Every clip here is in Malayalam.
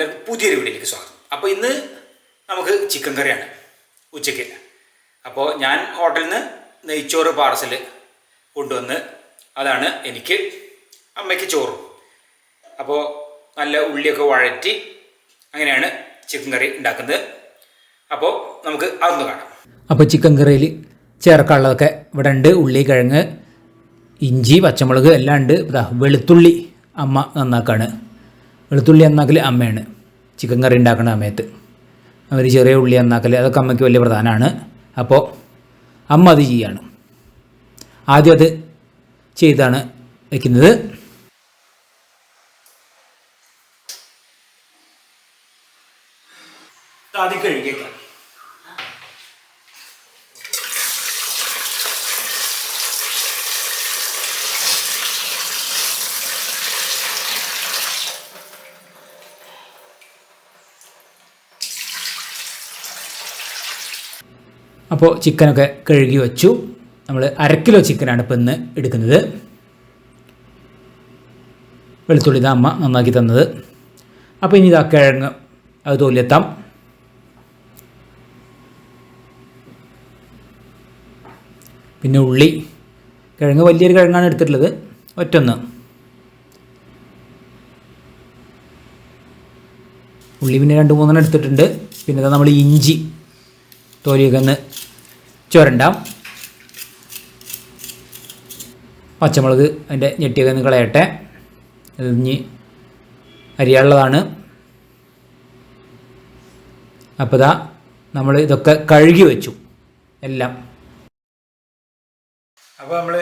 എല്ലാവർക്കും പുതിയൊരു വീഡിയോയിലേക്ക് സ്വാഗതം. അപ്പോൾ ഇന്ന് നമുക്ക് ചിക്കൻ കറിയാണ് ഉച്ചയ്ക്ക്. അപ്പോൾ ഞാൻ ഹോട്ടലിൽ നിന്ന് നെയ്ച്ചോറ് പാർസൽ കൊണ്ടുവന്ന് അതാണ് എനിക്ക് അമ്മയ്ക്ക് ചോറും. അപ്പോൾ നല്ല ഉള്ളിയൊക്കെ വഴറ്റി അങ്ങനെയാണ് ചിക്കൻ കറി ഉണ്ടാക്കുന്നത്. അപ്പോൾ നമുക്ക് അതൊന്ന് കാണാം. അപ്പോൾ ചിക്കൻ കറിയിൽ ചേർക്കാനുള്ളതൊക്കെ ഇവിടെ ഉണ്ട്. ഉള്ളി കിഴങ്ങ് ഇഞ്ചി പച്ചമുളക് എല്ലാം ഉണ്ട്. വെളുത്തുള്ളി അമ്മ നന്നാക്കാണ്. വെളുത്തുള്ളി നന്നാക്കൽ അമ്മയാണ്. ചിക്കൻ കറി ഉണ്ടാക്കുന്ന സമയത്ത്. അവർ ചെറിയ ഉള്ളി നന്നാക്കൽ അതൊക്കെ അമ്മയ്ക്ക് വലിയ പ്രധാനമാണ്. അപ്പോൾ അമ്മ അത് ചെയ്യാണ്. ആദ്യം അത് ചെയ്താണ് വയ്ക്കുന്നത് ആദ്യം കഴുകിയേക്കാം. അപ്പോൾ ചിക്കനൊക്കെ കഴുകി വെച്ചു. നമ്മൾ അര കിലോ ചിക്കനാണ് ഇപ്പം ഇന്ന് എടുക്കുന്നത്. വെളുത്തുള്ളി ഇതാ അമ്മ നന്നാക്കി തന്നത്. അപ്പോൾ ഇനി ഇതാ കിഴങ്ങ് അത് തോലിയെത്താം പിന്നെ ഉള്ളി. കിഴങ്ങ് വലിയൊരു കിഴങ്ങാണ് എടുത്തിട്ടുള്ളത്. ഒറ്റൊന്ന്. ഉള്ളി പിന്നെ രണ്ട് മൂന്നെണ്ണം എടുത്തിട്ടുണ്ട്. പിന്നെ നമ്മൾ ഇഞ്ചി. തോലിയൊക്കെ ചുരണ്ടാം പച്ചമുളക് അതിന്റെ ഞെട്ടിയൊക്കെ ഒന്ന് കളയട്ടെ. ഇനി അരിയാനുള്ളതാണ്. അപ്പോൾ ഇതാ നമ്മൾ ഇതൊക്കെ കഴുകി വെച്ചു. എല്ലാം. അപ്പോൾ നമ്മൾ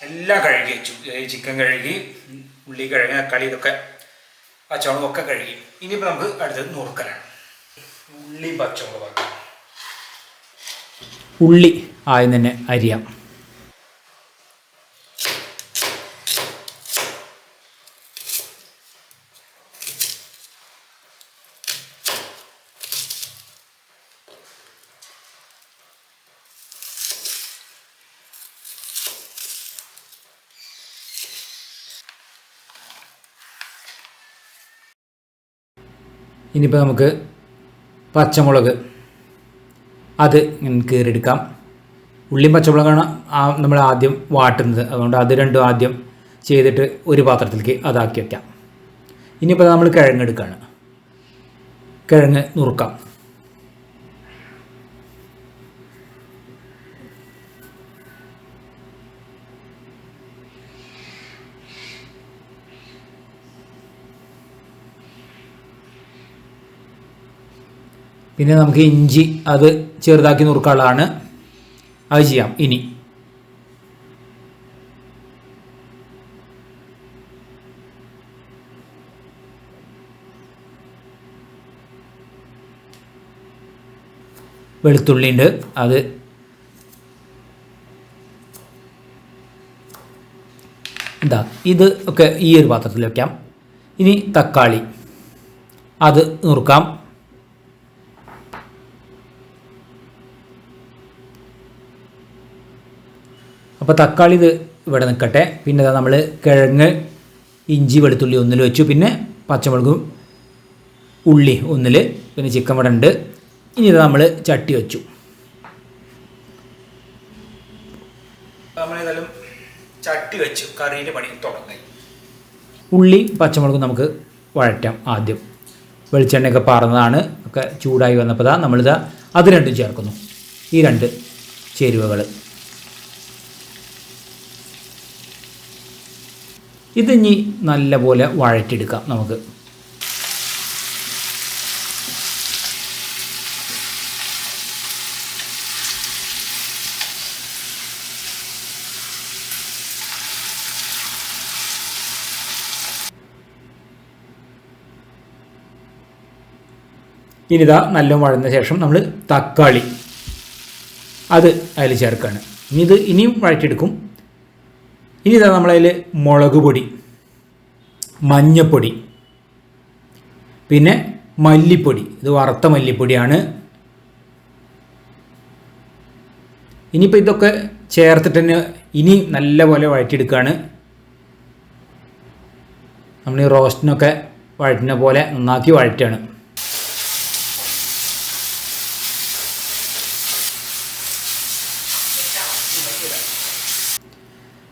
എല്ലാം കഴുകി വെച്ചു. ചിക്കൻ കഴുകി ഉള്ളി കഴുകി തക്കാളി ഇതൊക്കെ പച്ചമുളകൊക്കെ കഴുകി. ഇനിയിപ്പോൾ നമുക്ക് അടുത്തത് നുറുക്കലാണ് ഉള്ളി പച്ചമുളക് ഉള്ളി ആദ്യം തന്നെ അരിയാം. ഇനിയിപ്പോൾ നമുക്ക് പച്ചമുളക് അത് ഇങ്ങനെ കീറിയെടുക്കാം ഉള്ളിയും പച്ചമുളകാണ് നമ്മൾ ആദ്യം വാട്ടുന്നത്. അതുകൊണ്ട് അത് രണ്ടും ആദ്യം ചെയ്തിട്ട് ഒരു പാത്രത്തിലേക്ക് അതാക്കി വയ്ക്കാം ഇനിയിപ്പോൾ നമ്മൾ കിഴങ്ങ് എടുക്കുകയാണ് കിഴങ്ങ് നുറുക്കാം. പിന്നെ നമുക്ക് ഇഞ്ചി അത് ചെറുതാക്കി നുറുക്കാനുള്ളതാണ്. അത് ചെയ്യാം ഇനി. വെളുത്തുള്ളി ഉണ്ട് അത്. എന്താ ഇത് ഒക്കെ ഈ ഒരു പാത്രത്തിൽ വയ്ക്കാം ഇനി തക്കാളി അത് നുറുക്കാം. അപ്പോൾ തക്കാളി ഇത് ഇവിടെ നിൽക്കട്ടെ. പിന്നെ ഇതാ നമ്മൾ കിഴങ്ങ് ഇഞ്ചി വെളുത്തുള്ളി ഒന്നിൽ വെച്ചു. പിന്നെ പച്ചമുളകും ഉള്ളി ഒന്നിൽ പിന്നെ ചിക്കൻ ഇവിടെ ഉണ്ട്. ഇനി ഇത് നമ്മൾ ചട്ടി വെച്ചു. നമ്മളേതായാലും ചട്ടി വെച്ചു. കറീന്റെ പണി തുടങ്ങി. ഉള്ളി പച്ചമുളകും നമുക്ക് വഴറ്റാം ആദ്യം. വെളിച്ചെണ്ണയൊക്കെ പാർന്നതാണ്. ഒക്കെ ചൂടായി വന്നപ്പോൾ ഇതാ നമ്മളിതാ അത് രണ്ടും ചേർക്കുന്നു. ഈ രണ്ട് ചേരുവകൾ ഇത് ഇനി നല്ലപോലെ വഴറ്റിയെടുക്കാം നമുക്ക്. ഇനി ഇനിതാ നല്ല വഴന്ന ശേഷം നമ്മൾ തക്കാളി. അത് അതിൽ ചേർക്കുകയാണ് ഇനി ഇത് ഇനിയും വഴറ്റിയെടുക്കും. ഇനി ഇതാ നമ്മളതിൽ മുളക് പൊടി മഞ്ഞപ്പൊടി പിന്നെ മല്ലിപ്പൊടി. ഇത് വറുത്ത മല്ലിപ്പൊടിയാണ്. ഇനിയിപ്പോൾ ഇതൊക്കെ ചേർത്തിട്ട് തന്നെ ഇനി നല്ലപോലെ വഴറ്റിയെടുക്കുകയാണ് നമ്മൾ ഈ റോസ്റ്റിനൊക്കെ വഴറ്റുന്ന പോലെ നന്നാക്കി വഴറ്റാണ്.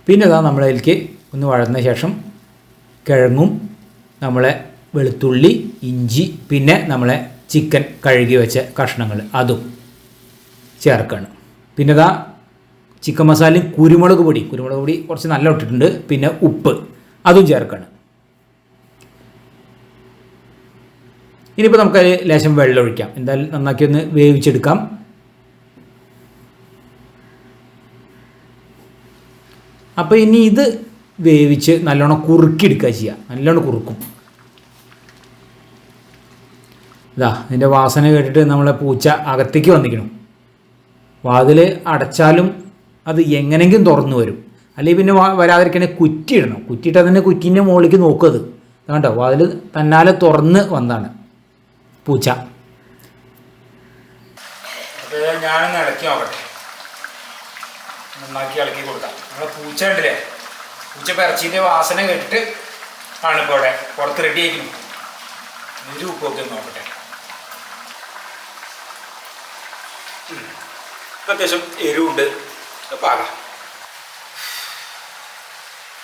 പിന്നെ ഇതാ നമ്മളതിലേക്ക് ഒന്ന് വഴന്ന ശേഷം കിഴങ്ങും നമ്മളെ വെളുത്തുള്ളി ഇഞ്ചി പിന്നെ നമ്മളെ ചിക്കൻ കഴുകി വെച്ച കഷ്ണങ്ങൾ അതും ചേർക്കണം. പിന്നെ ഇതാ ചിക്കൻ മസാലയും കുരുമുളക് പൊടി കുരുമുളക് പൊടി കുറച്ച് നല്ല ഇട്ടിട്ടുണ്ട് പിന്നെ ഉപ്പ് അതും ചേർക്കണം. ഇനിയിപ്പോൾ നമുക്കതിൽ ലേശം വെള്ളം ഒഴിക്കാം. എന്തായാലും നന്നാക്കി ഒന്ന് വേവിച്ചെടുക്കാം. അപ്പോൾ ഇനി ഇത് വേവിച്ച് നല്ലോണം കുറുക്കിയെടുക്കുക ചെയ്യുക നല്ലോണം കുറുക്കും. ഇതാ ഇതിന്റെ വാസന കേട്ടിട്ട് നമ്മളെ പൂച്ച അകത്തേക്ക് വന്നിരിക്കണം വാതിൽ അടച്ചാലും അത് എങ്ങനെങ്കിലും തുറന്നു വരും. അല്ലെങ്കിൽ പിന്നെ വരാതിരിക്കണേ കുറ്റിയിടണം. കുറ്റിയിട്ട് അതിന്റെ കുറ്റീന്റെ മുകളിലേക്ക് അത്. കണ്ടോ വാതിൽ തന്നാലെ തുറന്ന് വന്നാണ് പൂച്ച. ഞാനൊന്ന് ഇളക്കി നോക്കട്ടെ. നന്നാക്കി ഇളക്കി കൊടുക്കാം. നമ്മളെ പൂച്ച ഉണ്ടല്ലേ പൂച്ച പിറച്ചിന്റെ വാസന കേട്ടിട്ട് ആണ് ഇപ്പോൾ ഇവിടെ പുറത്ത് റെഡി ആയിരിക്കുന്നു. ഒരു ഉപ്പൊക്കെ നോക്കട്ടെ. അത്യാവശ്യം എരിവുണ്ട്. പാകാം.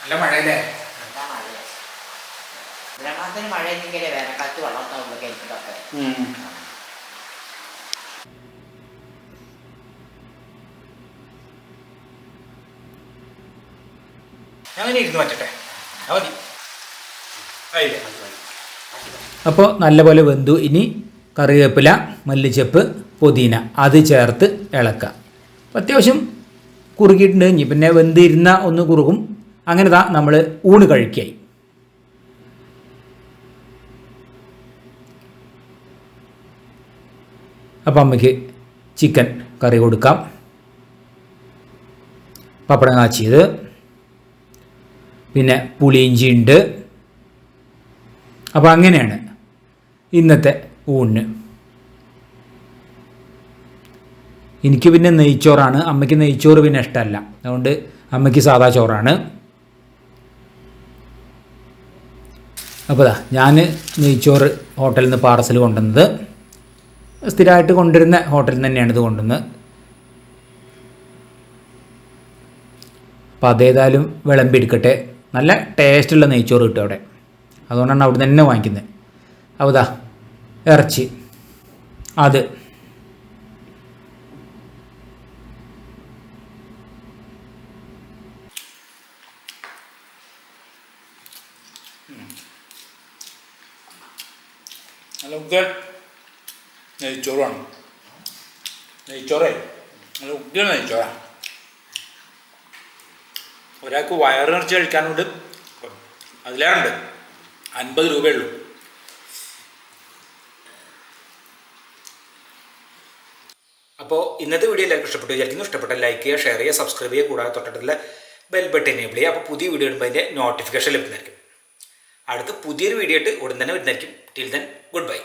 നല്ല മഴയല്ലേ? മഴ ഇല്ലെങ്കിലേ വേനൽക്കാലത്ത് കിണറ്റിലൊക്കെ ഞാൻ ഇരുന്ന് മതി. അപ്പോൾ നല്ലപോലെ വെന്തു. ഇനി കറിവേപ്പില മല്ലിച്ചപ്പ് പുതിന. അത് ചേർത്ത് ഇളക്കുക അപ്പോൾ അത്യാവശ്യം കുറുക്കിയിട്ടുണ്ട് ഇനി പിന്നെ വെന്തിരുന്ന ഒന്ന് കുറുകും. അങ്ങനെ താ നമ്മൾ ഊണ് കഴിക്കായി. അപ്പം അമ്മയ്ക്ക് ചിക്കൻ കറി കൊടുക്കാം. പപ്പടം കാച്ചിയത്. പിന്നെ പുളിയിഞ്ചി ഉണ്ട്. അപ്പോൾ അങ്ങനെയാണ് ഇന്നത്തെ ഊണ്. എനിക്ക് പിന്നെ നെയ്ച്ചോറാണ്. അമ്മയ്ക്ക് നെയ്ച്ചോറ് പിന്നെ ഇഷ്ടമല്ല. അതുകൊണ്ട് അമ്മയ്ക്ക് സാദാ ചോറാണ്. അപ്പോൾ ദാ ഞാൻ നെയ്ച്ചോറ് ഹോട്ടലിൽ നിന്ന് പാർസൽ കൊണ്ടുവന്നത്. സ്ഥിരമായിട്ട് കൊണ്ടുവരുന്ന ഹോട്ടലിൽ നിന്ന് തന്നെയാണ് ഇത് കൊണ്ടുവന്നത്. അപ്പോൾ അതേതായാലും വിളമ്പി നല്ല ടേസ്റ്റുള്ള നെയ്ച്ചോറ് കിട്ടും അവിടെ. അതുകൊണ്ടാണ് അവിടെ തന്നെ വാങ്ങിക്കുന്നത്. അപ്പോൾ ഇറച്ചി. അത്. നല്ല ഉഗ്ഗൻ നെയ്ച്ചോറാണ്. നെയ്ച്ചോറേ. നല്ല ഉഗ്ഗൻ നെയ്ച്ചോറാ. ഒരാൾക്ക് വയറിറച്ചി കഴിക്കാനുണ്ട്. അതിലേറുണ്ട് അൻപത് രൂപയുള്ളൂ അപ്പോൾ ഇന്നത്തെ വീഡിയോ എല്ലാവർക്കും ഇഷ്ടപ്പെട്ടു വിചാരിക്കുന്നു. ഇഷ്ടപ്പെട്ട ലൈക്ക് ചെയ്യുക ഷെയർ ചെയ്യുക സബ്സ്ക്രൈബ് ചെയ്യുക കൂടാതെ തൊട്ടടുത്തുള്ള ബെൽ ബട്ടൺ എനേബിൾ ചെയ്യുക. അപ്പോൾ പുതിയ വീഡിയോ ഇടുമ്പോൾ അതിന്റെ നോട്ടിഫിക്കേഷൻ ലഭിക്കുന്നതായിരിക്കും. അടുത്ത പുതിയൊരു വീഡിയോ ആയിട്ട് ഉടൻ തന്നെ വരുന്നതായിരിക്കും. Till then good bye